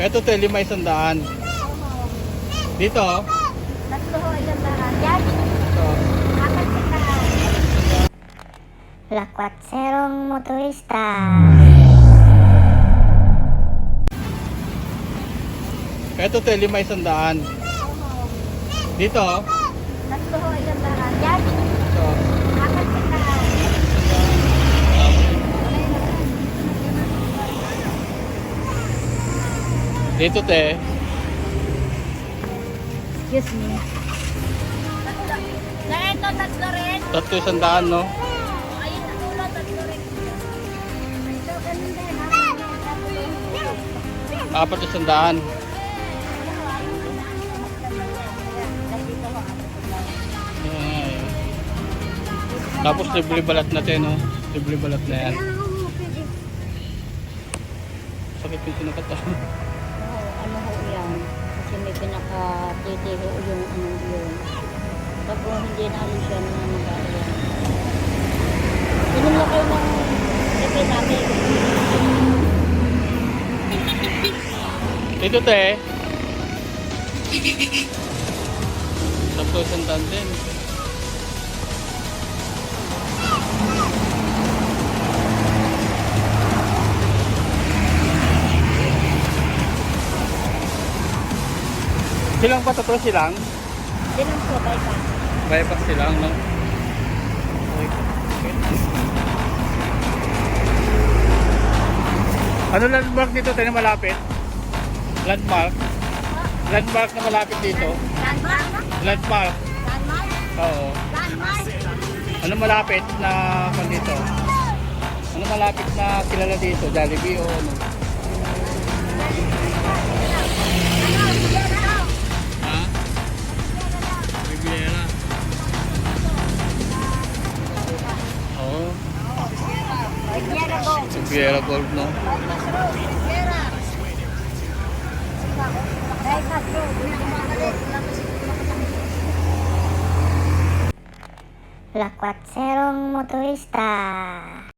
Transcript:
Ito te, lima isang daan. Dito, oh. Tatlo ho, isang daan. Yan. Ito. Apat isang daan. Lakwatserong motorista. Ito te, lima isang daan. Dito, oh. Tatlo ho, isang daan. Yan. Ito. Apat isang daan. Dito te, Excuse me. Tatlo. Na ito, tatlo rin. tatlo isang daan, no? Ayun sa dulo, tatlo rin. Ito, ganun din. Tatlo. Apat isang daan. Tapos libre balat natin, no? Libre balat na yan. Sakit yung tinakat. Oo, ano ho yan? Kasi may pinaka-titi ho yung ano yun. Ho hindi nananaga yan. Inom na kayo ng kape namin. Dito te. Tatlo isang daan Silang pa tatlo silang? Inom po, bye pa. Bypass silang, no? Ano landmark dito tayo na malapit? Landmark? Landmark na malapit dito? Landmark? Landmark? Landmark? Oo. Landmark? Ano malapit na kung dito? Ano malapit na kilala dito? Jollibee o ano? Go. Riviera Gold, no? Go. Lakwatserong motorista.